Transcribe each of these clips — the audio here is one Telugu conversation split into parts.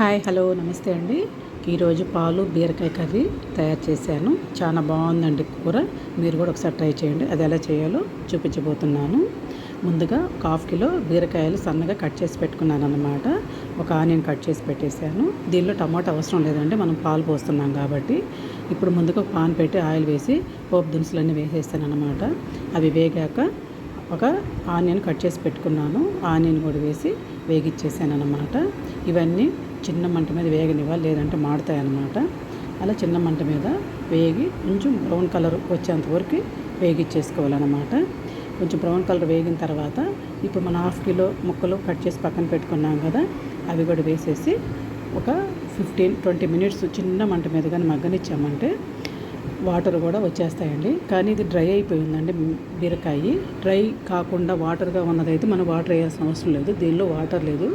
హాయ్ హలో నమస్తే అండి. ఈరోజు పాలు బీరకాయ కర్రీ తయారు చేశాను. చాలా బాగుందండి కూర. మీరు కూడా ఒకసారి ట్రై చేయండి. అది ఎలా చేయాలో చూపించబోతున్నాను. ముందుగా ఒక హాఫ్ కిలో బీరకాయలు సన్నగా కట్ చేసి పెట్టుకున్నాను అనమాట ఒక ఆనియన్ కట్ చేసి పెట్టేశాను. దీనిలో టమాటా అవసరం లేదండి. మనం పాలు పోస్తున్నాం కాబట్టి. ఇప్పుడు ముందుగా పాన్ పెట్టి ఆయిల్ వేసి పోపు దినుసులన్నీ వేసేస్తాను అనమాట అవి వేగాక ఒక ఆనియన్ కట్ చేసి పెట్టుకున్నాను. ఆనియన్ కూడా వేసి వేగిచ్చేసాను అనమాట ఇవన్నీ చిన్న మంట మీద వేగనివ్వాలి లేదంటే మాడతాయి అన్నమాట అలా చిన్న మంట మీద వేగి కొంచెం బ్రౌన్ కలర్ వచ్చేంత వరకు వేగిచ్చేసుకోవాలన్నమాట. కొంచెం బ్రౌన్ కలర్ వేగిన తర్వాత ఇప్పుడు మన హాఫ్ కిలో ముక్కలు కట్ చేసి పక్కన పెట్టుకున్నాం కదా అవి కూడా వేసేసి ఒక ఫిఫ్టీన్ ట్వంటీ మినిట్స్ చిన్న మంట మీద కానీ మగ్గనిచ్చామంటే వాటర్ కూడా వచ్చేస్తాయండి. కానీ ఇది డ్రై అయిపోయిందండి బీరకాయ. డ్రై కాకుండా వాటర్గా ఉన్నదైతే మనం వాటర్ వేయాల్సిన అవసరం లేదు. దీనిలో వాటర్ లేదు.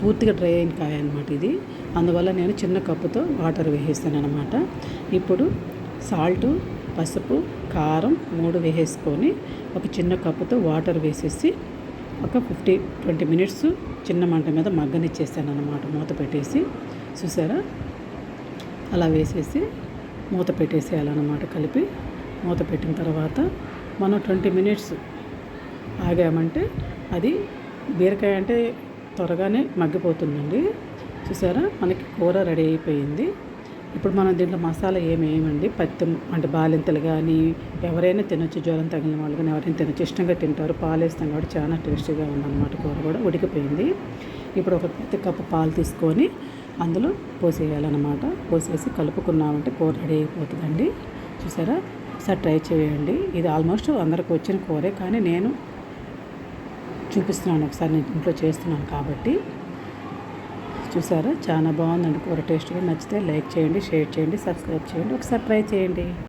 పూర్తిగా డ్రై అయిన కాయ అనమాట ఇది. అందువల్ల నేను చిన్న కప్పుతో వాటర్ వేసేస్తాను అనమాట ఇప్పుడు సాల్టు పసుపు కారం మూడు వేసేసుకొని ఒక చిన్న కప్పుతో వాటర్ వేసేసి ఒక ఫిఫ్టీ ట్వంటీ మినిట్స్ చిన్న మంట మీద మగ్గనిచ్చేస్తాను అనమాట మూత పెట్టేసి చూసారా? అలా వేసేసి మూత పెట్టేసేయాలన్నమాట కలిపి. మూత పెట్టిన తర్వాత మనం ట్వంటీ మినిట్స్ ఆగామంటే అది బీరకాయ అంటే త్వరగానే మగ్గిపోతుందండి. చూసారా? మనకి కూర రెడీ అయిపోయింది. ఇప్పుడు మనం దీంట్లో మసాలా ఏమేమండి పత్తి అంటే బాలింతలు కానీ ఎవరైనా తినొచ్చు. జ్వరం తగిలిన వాళ్ళు కానీ ఎవరైనా తినొచ్చు. ఇష్టంగా తింటారు. పాలు వేస్తాం కాబట్టి చాలా టేస్టీగా ఉందన్నమాట కూర కూడా ఉడికిపోయింది. ఇప్పుడు ఒక పెద్ద కప్పు పాలు తీసుకొని అందులో పోసేయాలన్నమాట. పోసేసి కలుపుకున్నామంటే కూర రెడీ అయిపోతుందండి. చూసారా? ఒకసారి ట్రై చేయండి. ఇది ఆల్మోస్ట్ అందరికి వచ్చిన కూరే కానీ నేను చూపిస్తున్నాను. ఒకసారి నేను ఇంట్లో చేస్తున్నాను కాబట్టి. చూసారా? చాలా బాగుందండి కూర టేస్ట్గా నచ్చితే లైక్ చేయండి షేర్ చేయండి సబ్స్క్రైబ్ చేయండి. ఒకసారి ట్రై చేయండి.